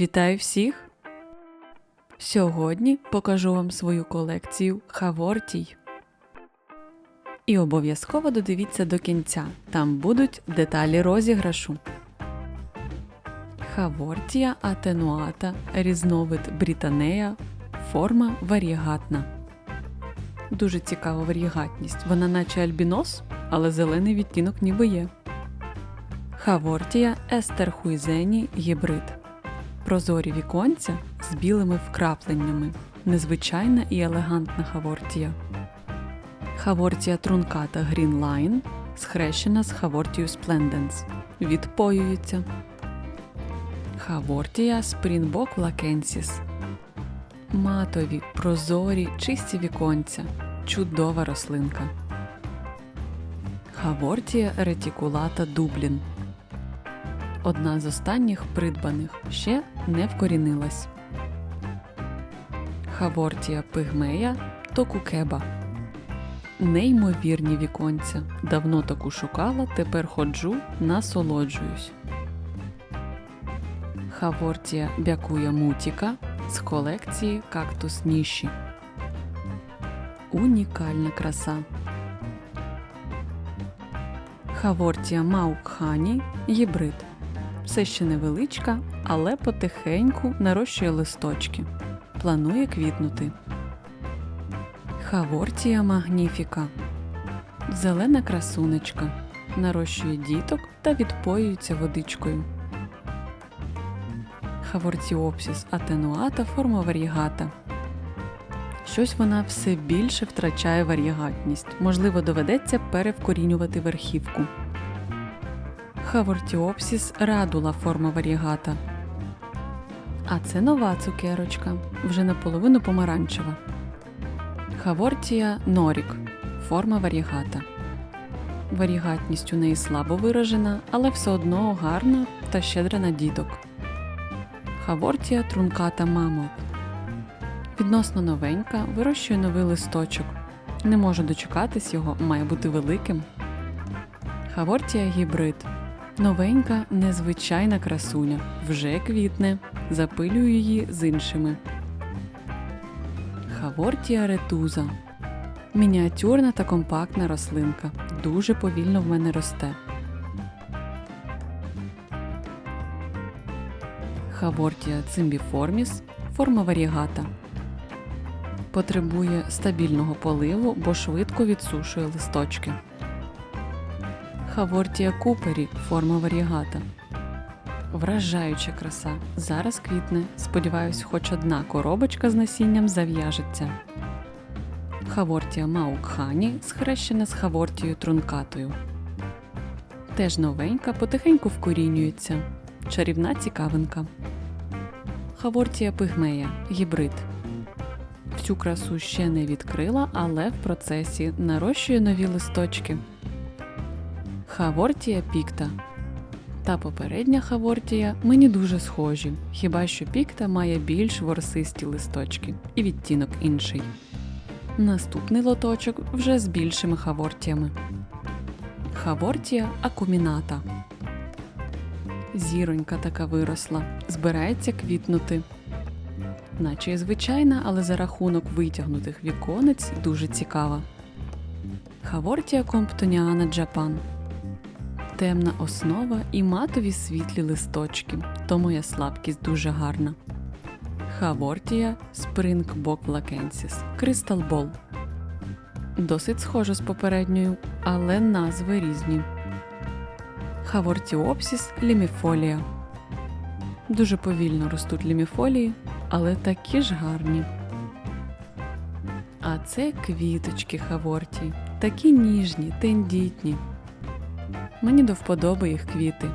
Вітаю всіх! Сьогодні покажу вам свою колекцію Хавортій. І обов'язково додивіться до кінця, там будуть деталі розіграшу. Хавортія атенуата, різновид брітанея, форма варігатна. Дуже цікава варігатність. Вона наче альбінос, але зелений відтінок ніби є. Хавортія естерхуйзені гібрид. Прозорі віконця з білими вкрапленнями. Незвичайна і елегантна хавортія. Хавортія трунката Green Line схрещена з Хавортією Splendens. Відпоюється. Хавортія Springbok Lakensis. Матові, прозорі, чисті віконця. Чудова рослинка. Хавортія ретикулата Дублін. Одна з останніх придбаних ще не вкорінилась. Хавортія пигмея Токукеба. Неймовірні віконця. Давно таку шукала, тепер ходжу, насолоджуюсь. Хавортія бякуя мутіка з колекції кактус ніші. Унікальна краса. Хавортія Маукхані гібрид. Все ще невеличка, але потихеньку нарощує листочки. Планує квітнути. Хавортія Магніфіка. Зелена красунечка. Нарощує діток та відпоюється водичкою. Хавортіопсіс атенуата форма варігата. Щось вона все більше втрачає варігатність. Можливо, доведеться перевкорінювати верхівку. Хавортіопсіс радула форма варігата. А це нова цукерочка, вже наполовину помаранчева. Хавортія норік форма варігата. Варігатність у неї слабо виражена, але все одно гарна та щедра на діток. Хавортія трунката мамот. Відносно новенька, вирощує новий листочок. Не можу дочекатись його, має бути великим. Хавортія гібрид. Новенька, незвичайна красуня. Вже квітне. Запилюю її з іншими. Хавортія ретуза. Мініатюрна та компактна рослинка. Дуже повільно в мене росте. Хавортія цимбіформіс. Форма варігата. Потребує стабільного поливу, бо швидко відсушує листочки. Хавортія купері форма варігата. Вражаюча краса. Зараз квітне. Сподіваюсь, хоч одна коробочка з насінням зав'яжеться. Хавортія маукхані схрещена з хавортією трункатою. Теж новенька, потихеньку вкорінюється. Чарівна цікавинка. Хавортія пигмея гібрид. Всю красу ще не відкрила, але в процесі нарощує нові листочки. Хавортія пікта. Та попередня хавортія мені дуже схожі, хіба що пікта має більш ворсисті листочки і відтінок інший. Наступний лоточок вже з більшими хавортіями. Хавортія акуміната. Зіронька така виросла, збирається квітнути. Наче і звичайна, але за рахунок витягнутих віконець дуже цікава. Хавортія комптоніана Джапан. Темна основа і матові світлі листочки, то моя слабкість дуже гарна. Хавортія Springbok Lakensis Crystal Ball. Досить схожа з попередньою, але назви різні. Хавортіопсіс ліміфолія. Дуже повільно ростуть ліміфолії, але такі ж гарні. А це квіточки Хавортії, такі ніжні, тендітні. Мені до вподоби їх квіти.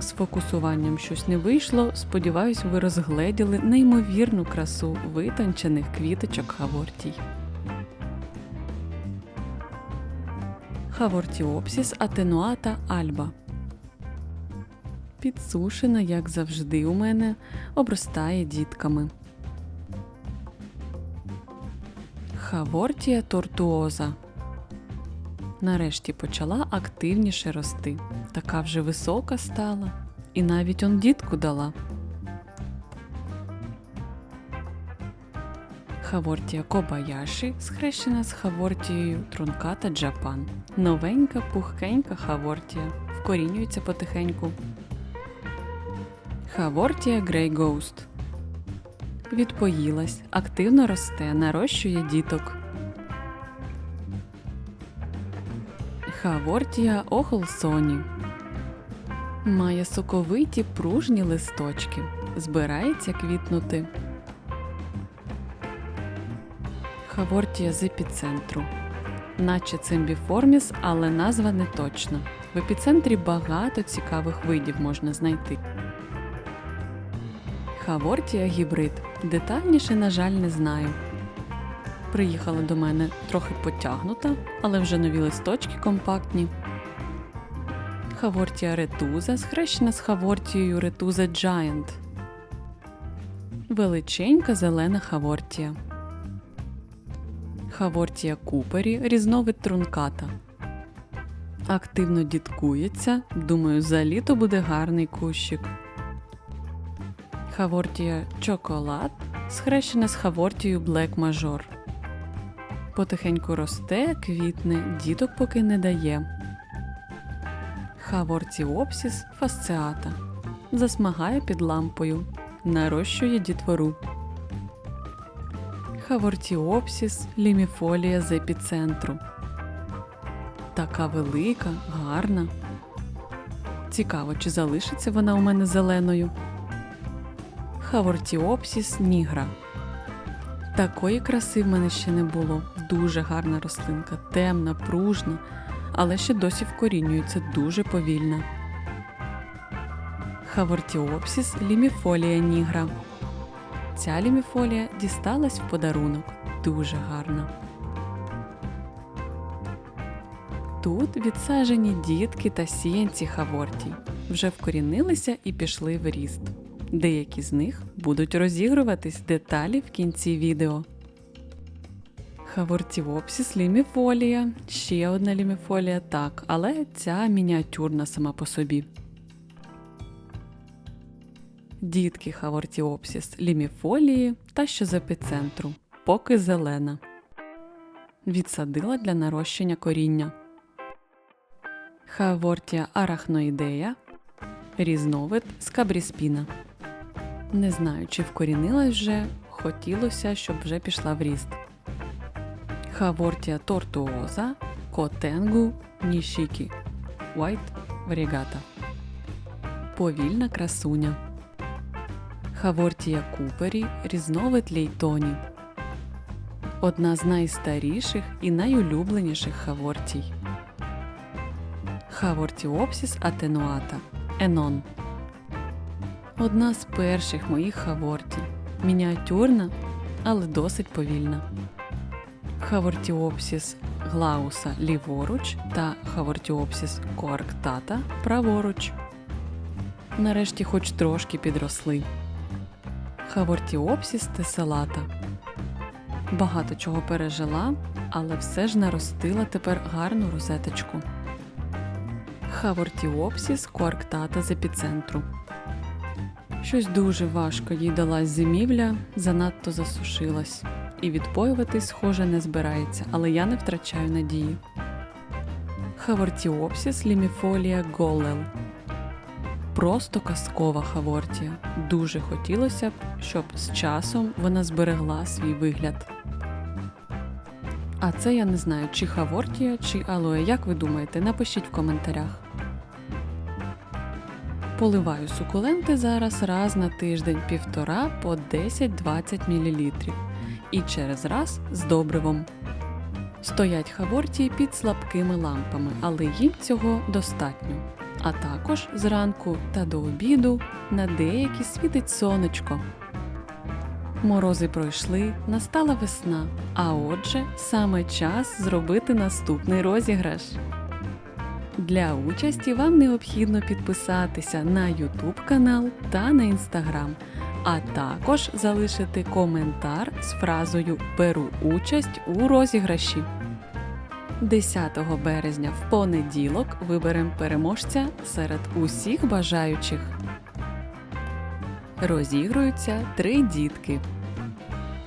З фокусуванням щось не вийшло. Сподіваюсь, ви розгледіли неймовірну красу витончених квіточок Хавортій. Хавортіопсіс атенуата альба. Підсушена, як завжди, у мене обростає дітками. Хавортія тортуоза нарешті почала активніше рости. Така вже висока стала, і навіть он дітку дала. Хавортія Кобаяші схрещена з Хавортією Трунката Джапан. Новенька, пухкенька Хавортія. Вкорінюється потихеньку. Хавортія Грей Гоуст. Відпоїлась, активно росте, нарощує діток. Хавортія Охолсоні. Має соковиті пружні листочки. Збирається квітнути. Хавортія з епіцентру. Наче цимбіформіс, але назва не точна. В епіцентрі багато цікавих видів можна знайти. Хавортія гібрид. Детальніше, на жаль, не знаю. Приїхала до мене трохи потягнута, але вже нові листочки компактні. Хавортія ретуза схрещена з Хавортією ретуза Giant. Величенька зелена хавортія. Хавортія купері різновид трунката. Активно діткується. Думаю, за літо буде гарний кущик. Хавортія чоколад схрещена з Хавортією Black Major. Потихеньку росте, квітне, діток поки не дає. Хавортіопсіс фасциата. Засмагає під лампою. Нарощує дітвору. Хавортіопсіс ліміфолія з епіцентру. Така велика, гарна. Цікаво, чи залишиться вона у мене зеленою. Хавортіопсіс нігра. Такої краси в мене ще не було. Дуже гарна рослинка, темна, пружна, але ще досі вкорінюється дуже повільно. Хавортіопсіс ліміфолія нігра. Ця ліміфолія дісталась в подарунок. Дуже гарна. Тут відсаджені дітки та сіянці хавортій. Вже вкорінилися і пішли в ріст. Деякі з них будуть розігруватись деталі в кінці відео. Хавортіопсіс ліміфолія. Ще одна ліміфолія, так, але ця мініатюрна сама по собі. Дітки Хавортіопсіс ліміфолії та що з епіцентру, поки зелена. Відсадила для нарощення коріння. Хавортія арахноїдея. Різновид скабріспіна. Не знаю, чи вкорінилась вже, хотілося, щоб вже пішла в ріст. Хавортія тортуоза, котенгу, нішікі. White варігата. Повільна красуня. Хавортія купері, різновид лейтоні. Одна з найстаріших і найулюбленіших хавортій. Хавортіопсіс атенуата. Енон. Одна з перших моїх хавортій. Мініатюрна, але досить повільна. Хавортіопсіс глауса ліворуч та Хавортіопсіс коарктата праворуч. Нарешті хоч трошки підросли. Хавортіопсіс теселата. Багато чого пережила, але все ж наростила тепер гарну розеточку. Хавортіопсіс коарктата з епіцентру. Щось дуже важко їй далась зимівля, занадто засушилась. І відпоюватись, схоже, не збирається, але я не втрачаю надії. Хавортіопсіс ліміфолія голел. Просто казкова хавортія. Дуже хотілося б, щоб з часом вона зберегла свій вигляд. А це я не знаю, чи хавортія, чи алоє. Як ви думаєте, напишіть в коментарях. Поливаю сукуленти зараз раз на тиждень півтора по 10-20 мл і через раз з добривом. Стоять хавортії під слабкими лампами, але їм цього достатньо. А також зранку та до обіду на деякі світить сонечко. Морози пройшли, настала весна, а отже, саме час зробити наступний розіграш. Для участі вам необхідно підписатися на YouTube канал та на Instagram, а також залишити коментар з фразою Беру участь у розіграші. 10 березня в понеділок виберемо переможця серед усіх бажаючих. Розігруються три дітки: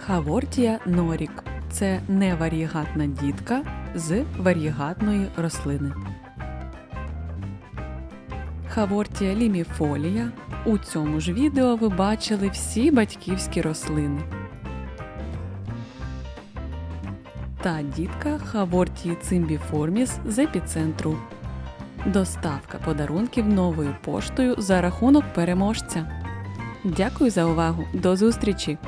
Хавортія норік це неварігатна дітка з варігатної рослини. Хавортія ліміфолія. У цьому ж відео ви бачили всі батьківські рослини. Та дітка Хавортії цимбіформіс з епіцентру. Доставка подарунків новою поштою за рахунок переможця. Дякую за увагу. До зустрічі!